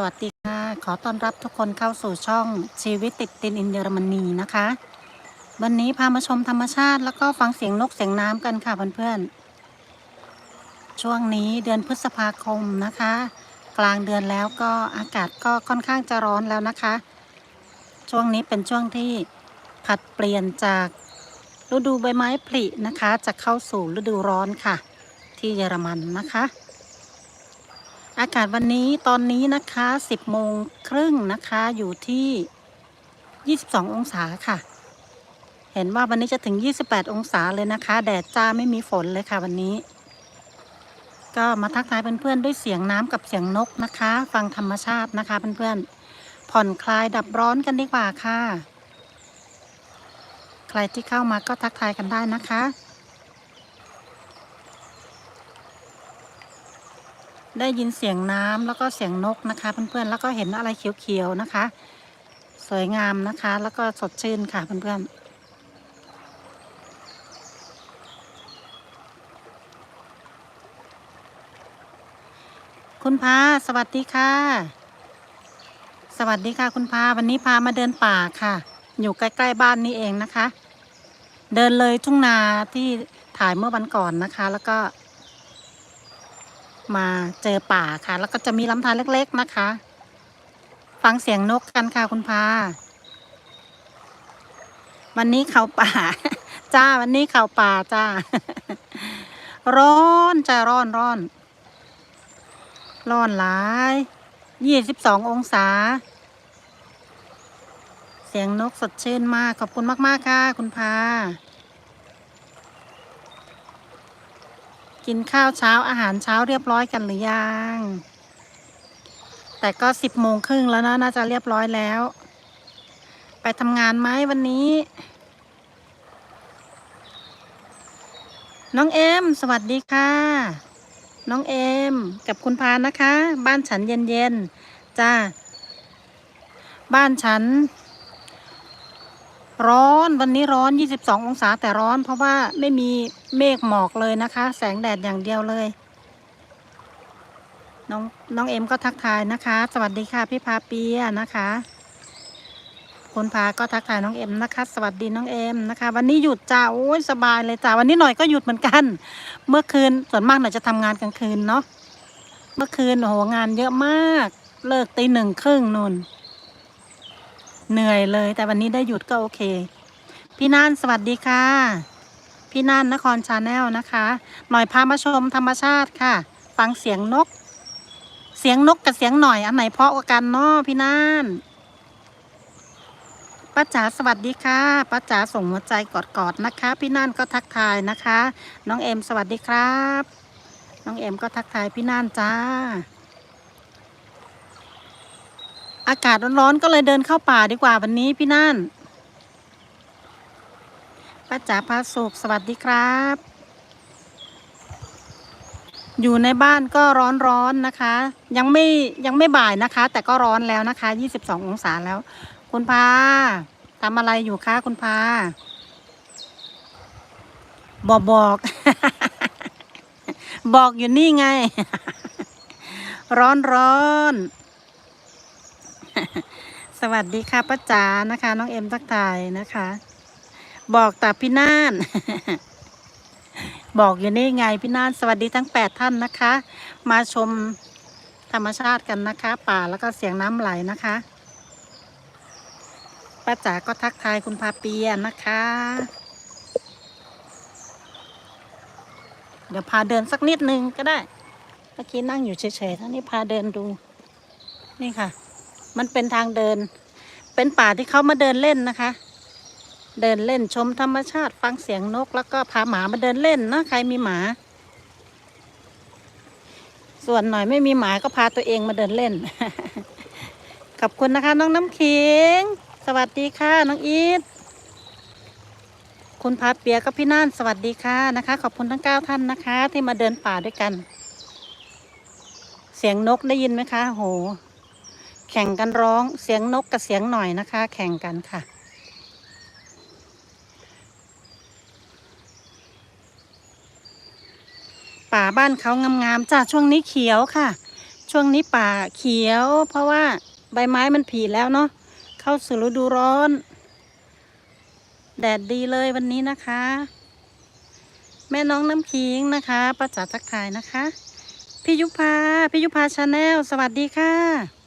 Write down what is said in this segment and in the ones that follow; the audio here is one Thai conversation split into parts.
สวัสดีค่ะ ขอต้อนรับทุกคนเข้าสู่ช่องชีวิตติดตินอินเยอรมนีนะคะ วันนี้พามาชมธรรมชาติแล้วก็ฟังเสียงนกเสียงน้ำกันค่ะเพื่อนๆ ช่วงนี้เดือนพฤษภาคมนะคะ กลางเดือนแล้วก็อากาศก็ค่อนข้างจะร้อนแล้วนะคะ ช่วงนี้เป็นช่วงที่ผัดเปลี่ยนจากฤดูใบไม้ผลินะคะ จะเข้าสู่ฤดูร้อนค่ะ ที่เยอรมันนะคะ อากาศวันนี้ตอนนี้นะคะ 10โมงครึ่งนะคะ อยู่ที่ 22 องศาค่ะ เห็นว่าวันนี้จะถึง 28 องศาเลยนะคะ แดดจ้าไม่มีฝนเลยค่ะวันนี้ ก็มาทักทายเพื่อนๆด้วยเสียงน้ำกับเสียงนกนะคะ ฟังธรรมชาตินะคะเพื่อนๆ ผ่อนคลายดับร้อนกันดีกว่าค่ะ ใครที่เข้ามาก็ทักทายกันได้นะคะ ได้ยินเสียงน้ำแล้วก็เสียงนกนะคะ เพื่อนๆ แล้วก็เห็นอะไรเขียวๆนะคะ สวยงามนะคะ แล้วก็สดชื่นค่ะเพื่อนๆคุณพาสวัสดีค่ะ สวัสดีค่ะ คุณพาวันนี้พามาเดินป่าค่ะ อยู่ใกล้ๆบ้านนี่เองนะคะ เดินเลยทุ่งนาที่ถ่ายเมื่อวันก่อนนะคะ แล้วก็ มาเจอป่าค่ะ แล้วก็จะมีลำธารเล็กๆนะคะ ฟังเสียงนกกันค่ะคุณพา วันนี้เขาป่า จ้าวันนี้เขาป่าจ้า ร้อนจ้าร้อนร้อน ร้อนหลายยี่สิบสององศา เสียงนกสดชื่นมาก ขอบคุณมาก ๆ ค่ะ คุณพา กินข้าวเช้าอาหารเช้าเรียบร้อยกันหรือยัง แต่ก็สิบโมงครึ่งแล้วนะน่าจะเรียบร้อยแล้ว ไปทำงานไหมวันนี้ น้องเอ็มสวัสดีค่ะ น้องเอ็มกับคุณพานะคะ บ้านฉันเย็นๆจ้าบ้านฉัน ร้อนวันนี้ร้อน 22 องศาแต่ร้อน เพราะว่าไม่มีเมฆหมอกเลยนะคะ แสงแดดอย่างเดียวเลย น้องน้องเอ็มก็ทักทายนะคะ สวัสดีค่ะพี่พาเปียนะคะ คุณพาก็ทักทายน้องเอ็มนะคะ สวัสดีน้องเอ็มนะคะ วันนี้หยุดจ้าโอ้ยสบายเลยจ้าวันนี้หน่อยก็หยุดเหมือนกัน เมื่อคืนส่วนมากหน่อยจะทำงานกลางคืนเนาะเมื่อคืนโอ้โหงานเยอะมาก เลิกตีหนึ่งครึ่งนู่น เหนื่อยเลย แต่วันนี้ได้หยุดก็โอเค พี่น่านสวัสดีค่ะ พี่น่านนครชาแนลนะคะ หน่อยพามาชมธรรมชาติค่ะ ฟังเสียงนก เสียงนกกับเสียงหน่อยอันไหนเพราะกว่ากันเนาะพี่น่านป้าจ๋าสวัสดีค่ะป้าจ๋าส่งหัวใจกอดๆนะคะ พี่น่านก็ทักทายนะคะ น้องเอ็มสวัสดีครับ น้องเอ็มก็ทักทายพี่น่านจ้า อากาศร้อนๆก็เลยเดินเข้าป่าดีกว่าวันนี้พี่นั่นป้าจ๋าพาสุขสวัสดีครับ อยู่ในบ้านก็ร้อนๆนะคะ ยังไม่ยังไม่บ่ายนะคะ แต่ก็ร้อนแล้วนะคะ 22 องศาแล้ว คุณพาทำอะไรอยู่คะคุณพาบอกบอก บอกอยู่นี่ไง ร้อนร้อน สวัสดีค่ะป้าจ๋านะคะ น้องเอ็มทักทายนะคะ บอกแต่พี่น่านบอกอยู่นี่ไงพี่น่านสวัสดีทั้งแปดท่านนะคะ มาชมธรรมชาติกันนะคะ ป่าแล้วก็เสียงน้ำไหลนะคะป้าจ๋าก็ทักทายคุณพาเปียนะคะ เดี๋ยวพาเดินสักนิดนึงก็ได้เมื่อกี้นั่งอยู่เฉยๆท่านี้พาเดินดู นี่ค่ะ มันเป็นทางเดิน เป็นป่าที่เขามาเดินเล่นนะคะ เดินเล่นชมธรรมชาติฟังเสียงนก แล้วก็พาหมามาเดินเล่นนะใครมีหมา ส่วนหน่อยไม่มีหมาก็พาตัวเองมาเดินเล่น ขอบคุณนะคะ น้องน้ำขิง สวัสดีค่ะ น้องอีทคุณพาเปียกับพี่น่านสวัสดีค่ะนะคะ ขอบคุณทั้งเก้าท่านนะคะ ที่มาเดินป่าด้วยกัน เสียงนกได้ยินไหมคะ โห แข่งกันร้องเสียงนกกับเสียงหน่อยนะคะ แข่งกันค่ะ ป่าบ้านเขางามๆจ้าช่วงนี้เขียวค่ะ ช่วงนี้ป่าเขียว เพราะว่าใบไม้มันผลิแล้วเนาะเข้าสู่ฤดูร้อน แดดดีเลยวันนี้นะคะ แม่น้องน้ำขิงนะคะป้าจ๋าทักทายนะคะ พี่ยุพาพี่ยุพาชาแนลสวัสดีค่ะ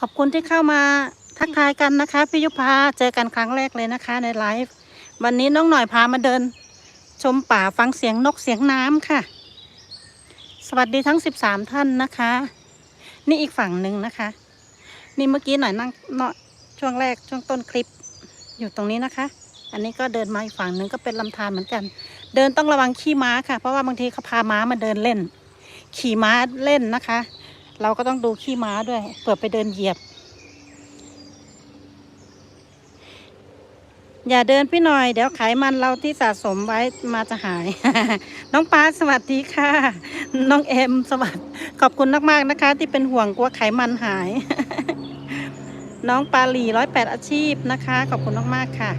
ขอบคุณที่เข้ามาทักทายกันนะคะพี่ยุพาเจอกันครั้งแรกเลยนะคะในไลฟ์วันนี้น้องหน่อยพามาเดิน ชมป่าฟังเสียงนกเสียงน้ำค่ะ สวัสดีทั้งสิบสามท่านนะคะ นี่อีกฝั่งหนึ่งนะคะ นี่เมื่อกี้หน่อยนั่งเนาะช่วงแรกช่วงต้นคลิปอยู่ตรงนี้นะคะ อันนี้ก็เดินมาอีกฝั่งหนึ่งก็เป็นลำธารเหมือนกัน เดินต้องระวังขี้ม้าค่ะ เพราะว่าบางทีเขาพาม้ามาเดินเล่น ขี่ม้าเล่นนะคะ เราก็ต้องดูขี้ม้าด้วยเผื่อไปเดินเหยียบ อย่าเดินพี่หน่อย เดี๋ยวไขมันเราที่สะสมไว้มาจะหาย น้องปาสวัสดีค่ะ น้องเอ็มสวัสดีขอบคุณมากๆนะคะ ที่เป็นห่วงกลัวไขมันหาย น้องปาหลีร้อยแปดอาชีพนะคะ ขอบคุณมากๆค่ะ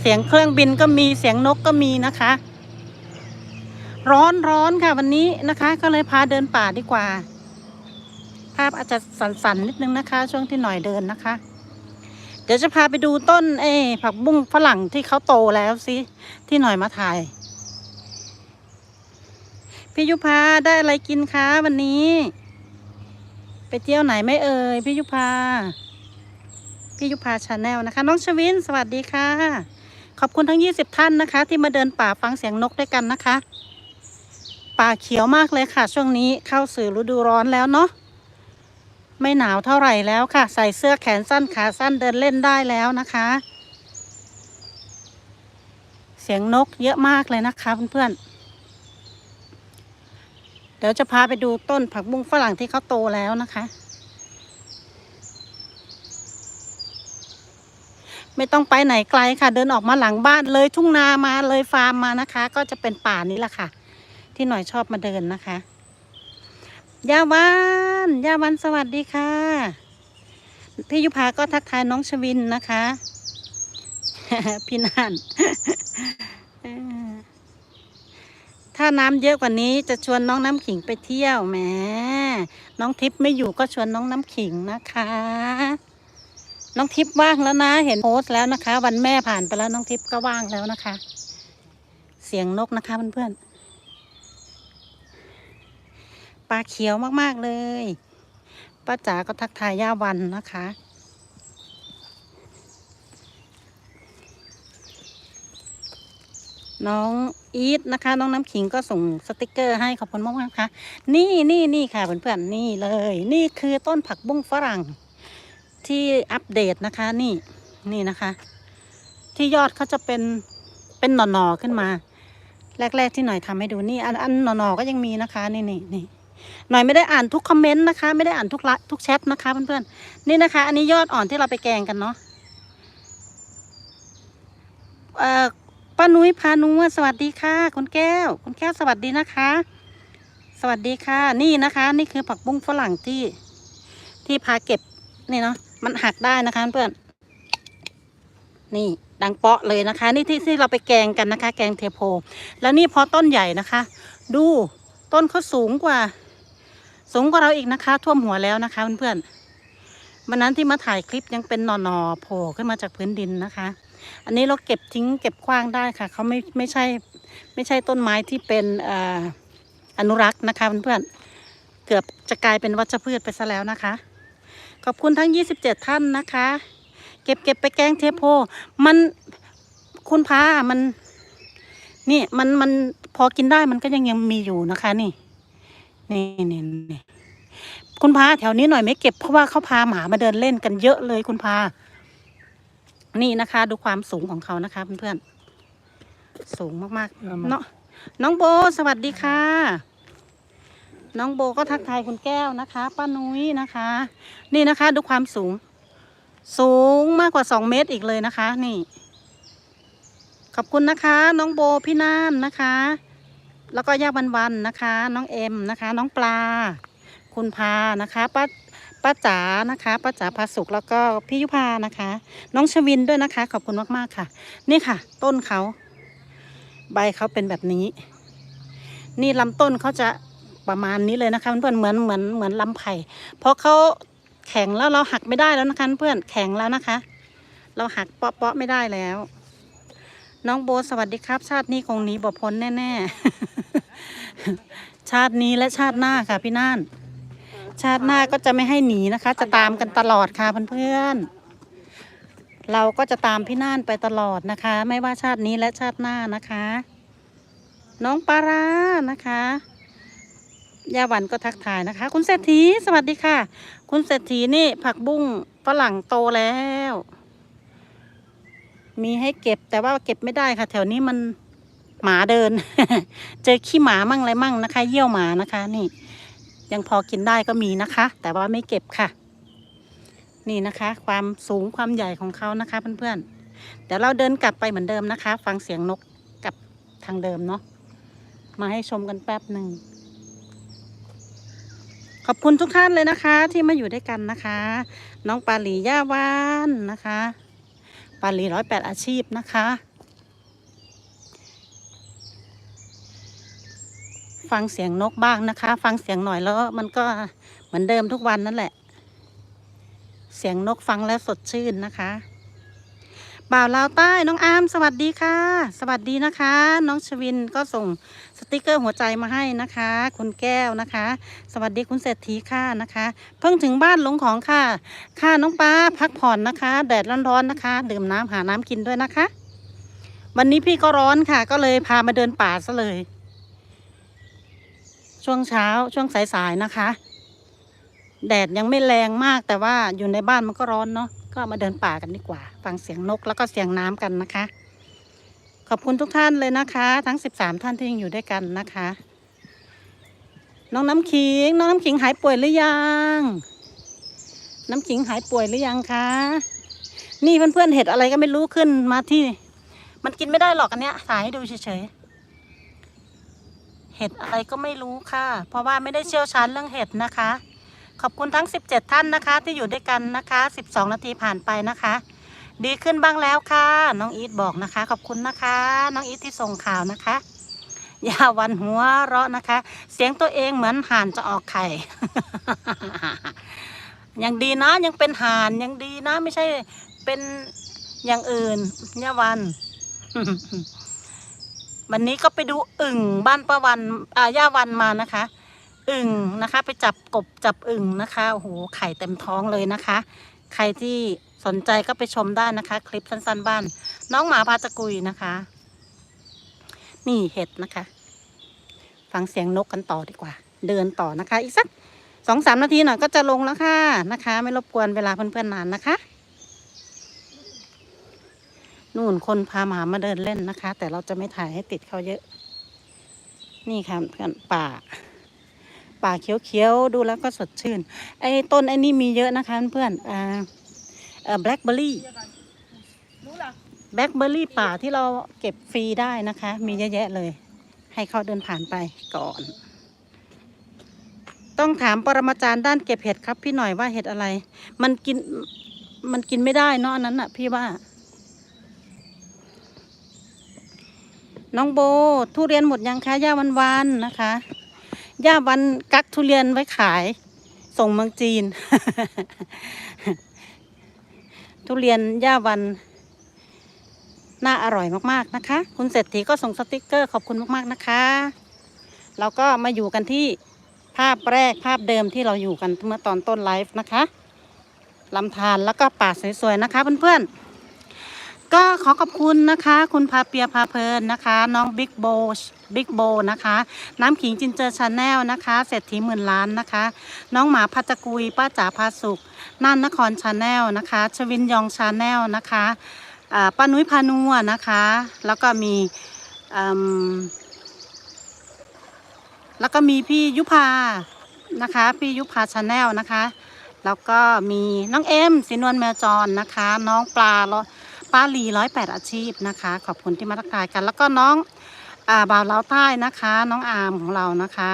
เสียงเครื่องบินก็มีเสียงนกก็มีนะคะ ร้อนร้อนค่ะวันนี้นะคะ ก็เลยพาเดินป่าดีกว่า ภาพอาจจะสั่นๆนิดนึงนะคะ ช่วงที่หน่อยเดินนะคะ เดี๋ยวจะพาไปดูต้นเออผักบุ้งฝรั่งที่เขาโตแล้วสิที่หน่อยมาถ่ายพี่ยุพาได้อะไรกินคะวันนี้ ไปเที่ยวไหนไม่เอ่ยพี่ยุพาพี่ยุพาชาแนลนะคะ น้องชวินสวัสดีค่ะ ขอบคุณทั้ง 20 ท่านนะคะ ที่มาเดินป่าฟังเสียงนกด้วยกันนะคะ ป่าเขียวมากเลยค่ะ ช่วงนี้เข้าสู่ฤดูร้อนแล้วเนาะไม่หนาวเท่าไหร่แล้วค่ะ ใส่เสื้อแขนสั้นขาสั้นเดินเล่นได้แล้วนะคะ เสียงนกเยอะมากเลยนะคะเพื่อนๆเดี๋ยวจะพาไปดูต้นผักบุ้งฝรั่งที่เขาโตแล้วนะคะ ไม่ต้องไปไหนไกลค่ะ เดินออกมาหลังบ้านเลยทุ่งนามาเลยฟาร์มมานะคะ ก็จะเป็นป่านี้แหละค่ะ ที่หน่อยชอบมาเดินนะคะยาวันยาวันสวัสดีค่ะ พี่ยุพาก็ทักทายน้องชวินนะคะ พี่นานถ้าน้ำเยอะกว่านี้จะชวนน้องน้ำขิงไปเที่ยวแหมน้องทิพย์ไม่อยู่ก็ชวนน้องน้ำขิงนะคะ น้องทิพย์ว่างแล้วนะ เห็นโพสต์แล้วนะคะ วันแม่ผ่านไปแล้วน้องทิพย์ก็ว่างแล้วนะคะ เสียงนกนะคะเพื่อนๆป ลาเขียวมาก ๆ เลย ป้าจ๋าก็ทักทายย่าวันนะคะ น้องอีทนะคะ น้องน้ำขิงก็ส่งสติกเกอร์ให้ขอบคุณมากๆค่ะ นี่นี่นี่ค่ะเพื่อนๆนี่เลย นี่คือต้นผักบุ้งฝรั่ง ที่อัปเดตนะคะนี่นี่นะคะ ที่ยอดเขาจะเป็นเป็นหน่อๆขึ้นมา แรก ๆ ที่หน่อยทำให้ดูนี่ อันอันหน่อๆก็ยังมีนะคะ นี่นี่นี่ หน่อยไม่ได้อ่านทุกคอมเมนต์นะคะ ไม่ได้อ่านทุกไลน์ทุกแชทนะคะเพื่อนๆนี่นะคะ อันนี้ยอดอ่อนที่เราไปแกงกันเนาะเอ่อป้านุ้ยพานุวสวัสดีค่ะคุณแก้ว คุณแก้วสวัสดีนะคะ สวัสดีค่ะ นี่นะคะ นี่คือผักบุ้งฝรั่งที่ที่พาเก็บนี่เนาะมันหักได้นะคะเพื่อนนี่ดังเปาะเลยนะคะ นี่ที่ที่เราไปแกงกันนะคะ แกงเทโพ แล้วนี่พอต้นใหญ่นะคะ ดูต้นเขาสูงกว่า สูงกว่าเราอีกนะคะ ท่วมหัวแล้วนะคะเพื่อนๆวันนั้นที่มาถ่ายคลิปยังเป็นหน่อๆโผล่ขึ้นมาจากพื้นดินนะคะ อันนี้เราเก็บทิ้งเก็บขว้างได้ค่ะเขาไม่ไม่ใช่ไม่ใช่ต้นไม้ที่เป็นเอ่ออนุรักษ์นะคะเพื่อนๆเกือบจะกลายเป็นวัชพืชไปซะแล้วนะคะ ขอบคุณทั้ง 27 ท่านนะคะ เก็บเก็บไปแกงเทโพ มันคุณพามันนี่มันมันพอกินได้มันก็ยังยังมีอยู่นะคะนี่ นี่นี่นี่คุณพาแถวนี้หน่อยไม่เก็บเพราะว่าเขาพาหมามาเดินเล่นกันเยอะเลยคุณพา นี่นะคะ ดูความสูงของเขานะคะเพื่อนๆสูงมากๆเนาะน้องโบสวัสดีค่ะ น้องโบก็ทักทายคุณแก้วนะคะป้านุ้ยนะคะ นี่นะคะดูความสูง สูงมากกว่าสองเมตรอีกเลยนะคะ นี่ ขอบคุณนะคะ น้องโบพี่น่านนะคะ แล้วก็ย่าวันวันนะคะ น้องเอ็มนะคะ น้องปลา คุณพานะคะป้าป้าจ๋านะคะป้าจ๋าพาสุขแล้วก็พี่ยุพานะคะ น้องชวินด้วยนะคะ ขอบคุณมากๆค่ะ นี่ค่ะ ต้นเขาใบเขาเป็นแบบนี้ นี่ลำต้นเขาจะประมาณนี้เลยนะคะ เพื่อนเหมือนเหมือนเหมือนลำไผ่เพราะเขาแข็งแล้วเราหักไม่ได้แล้วนะคะ เพื่อนแข็งแล้วนะคะ เราหักเปาะๆไม่ได้แล้ว น้องโบสวัสดีครับ ชาตินี้คงหนีบ่พ้นแน่ ๆ ชาตินี้และชาติหน้าค่ะพี่น่าน ชาติหน้าก็จะไม่ให้หนีนะคะ จะตามกันตลอดค่ะเพื่อนๆเราก็จะตามพี่น่านไปตลอดนะคะ ไม่ว่าชาตินี้และชาติหน้านะคะ น้องปารานะคะยาหวันก็ทักทายนะคะ คุณเศรษฐีสวัสดีค่ะ คุณเศรษฐีนี่ผักบุ้งฝรั่งโตแล้ว มีให้เก็บแต่ว่าเก็บไม่ได้ค่ะ แถวนี้มัน หมาเดิน เจอขี้หมามั่งอะไรมั่งนะคะ เยี่ยวหมานะคะ นี่ ยังพอกินได้ก็มีนะคะ แต่ว่าไม่เก็บค่ะ นี่นะคะ ความสูงความใหญ่ของเขานะคะเพื่อนๆเดี๋ยวเราเดินกลับไปเหมือนเดิมนะคะ ฟังเสียงนกกับทางเดิมเนาะมาให้ชมกันแป๊บหนึ่งขอบคุณทุกท่านเลยนะคะ ที่มาอยู่ด้วยกันนะคะ น้องปาลีย่าวานนะคะ ปาลีร้อยแปดอาชีพนะคะ ฟังเสียงนกบ้างนะคะ ฟังเสียงหน่อยแล้วมันก็เหมือนเดิมทุกวันนั่นแหละ เสียงนกฟังแล้วสดชื่นนะคะ บ่าวลาวใต้น้องอามสวัสดีค่ะ สวัสดีนะคะ น้องชวินก็ส่งสติกเกอร์หัวใจมาให้นะคะ คุณแก้วนะคะ สวัสดีคุณเศรษฐีค่ะนะคะ เพิ่งถึงบ้านลงของค่ะ ค่ะน้องป้าพักผ่อนนะคะ แดดร้อนๆนะคะ ดื่มน้ำหาน้ำกินด้วยนะคะ วันนี้พี่ก็ร้อนค่ะ ก็เลยพามาเดินป่าซะเลย ช่วงเช้าช่วงสายๆนะคะ แดดยังไม่แรงมากแต่ว่าอยู่ในบ้านมันก็ร้อนเนาะก็มาเดินป่ากันดีกว่า ฟังเสียงนกแล้วก็เสียงน้ำกันนะคะ ขอบคุณทุกท่านเลยนะคะ ทั้งสิบสามท่านที่ยังอยู่ด้วยกันนะคะ น้องน้ำขิง น้องน้ำขิงหายป่วยหรือยัง น้ำขิงหายป่วยหรือยังคะนี่เพื่อนๆเห็ดอะไรก็ไม่รู้ขึ้นมาที่ มันกินไม่ได้หรอกอันเนี้ยถ่ายให้ดูเฉยๆ เห็ดอะไรก็ไม่รู้ค่ะ เพราะว่าไม่ได้เชี่ยวชาญเรื่องเห็ดนะคะ ขอบคุณทั้ง 17 ท่านนะคะ ที่อยู่ด้วยกันนะคะ 12 นาทีผ่านไปนะคะ ดีขึ้นบ้างแล้วค่ะ น้องอีทบอกนะคะ ขอบคุณนะคะ น้องอีทที่ส่งข่าวนะคะ อย่าวันหัวเราะนะคะ เสียงตัวเองเหมือนห่านจะออกไข่ ยังดีนะยังเป็นห่านยังดีนะ ไม่ใช่เป็นอย่างอื่นย่าวัน วันนี้ก็ไปดูอึ่งบ้านป้าวันอาย่าวันมานะคะ อึ่งนะคะ ไปจับกบจับอึ่งนะคะโอ้โหไข่เต็มท้องเลยนะคะ ใครที่สนใจก็ไปชมได้นะคะ คลิปสั้นๆบ้าน น้องหมาพาตะกุยนะคะ นี่เห็ดนะคะ ฟังเสียงนกกันต่อดีกว่า เดินต่อนะคะ อีกสักสองสามนาทีหน่อยก็จะลงแล้วค่ะนะคะ ไม่รบกวนเวลาเพื่อนๆนานนะคะ นู่นคนพาหมามาเดินเล่นนะคะ แต่เราจะไม่ถ่ายให้ติดเขาเยอะ นี่ค่ะเพื่อนป่า ป่าเขียวๆ ดูแล้วก็สดชื่น ไอ้ต้นไอ้นี่มีเยอะนะคะเพื่อนอ่าเอ่อแบล็คเบอร์รี่แบล็คเบอร์รี่ป่าที่เราเก็บฟรีได้นะคะ มีเยอะแยะเลย ให้เขาเดินผ่านไปก่อน ต้องถามปรมาจารย์ด้านเก็บเห็ดครับพี่หน่อยว่าเห็ดอะไร มันกินมันกินไม่ได้เนาะอันนั้นอะพี่ว่า น้องโบ ทุเรียนหมดยังคะย่าวันวันๆนะคะ ย่าวันกักทุเรียนไว้ขาย ส่งเมืองจีน ทุเรียนย่าวัน น่าอร่อยมากๆนะคะ คุณเศรษฐีก็ส่งสติกเกอร์ขอบคุณมากๆนะคะเราก็มาอยู่กันที่ภาพแรกภาพเดิมที่เราอยู่กันเมื่อตอนต้นไลฟ์นะคะลำธารแล้วก็ป่าสวยๆนะคะเพื่อนๆ ก็ขอขอบคุณนะคะ คุณพาเปียพาเพลินนะคะ น้องบิ๊กโบบิ๊กโบนะคะ น้ำขิงจินเจอชาแนลนะคะเศรษฐีหมื่นล้านนะคะ น้องหมาพัชกุย ป้าจ๋าพาสุขน่านนครชาแนลนะคะ ชวินยองชาแนลนะคะป้านุ้ยพานัวนะคะ แล้วก็มีแล้วก็มีพี่ยุพานะคะ พี่ยุพาชาแนลนะคะ แล้วก็มีน้องเอ็มสินวลแมวจรนะคะ น้องปลาร้อย ป้าลีร้อยแปดอาชีพนะคะ ขอบคุณที่มาทักทายกัน แล้วก็น้องอ่าบ่าวเล้าใต้นะคะ น้องอาร์มของเรานะคะ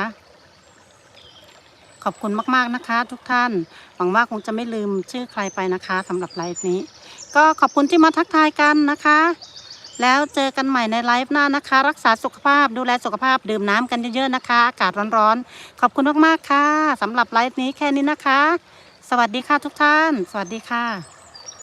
ขอบคุณมากๆนะคะ ทุกท่าน หวังว่าคงจะไม่ลืมชื่อใครไปนะคะสำหรับไลฟ์นี้ ก็ขอบคุณที่มาทักทายกันนะคะ แล้วเจอกันใหม่ในไลฟ์หน้านะคะ รักษาสุขภาพดูแลสุขภาพดื่มน้ำกันเยอะๆนะคะ อากาศร้อนๆ ขอบคุณมากๆค่ะสำหรับไลฟ์นี้แค่นี้นะคะ สวัสดีค่ะทุกท่าน สวัสดีค่ะ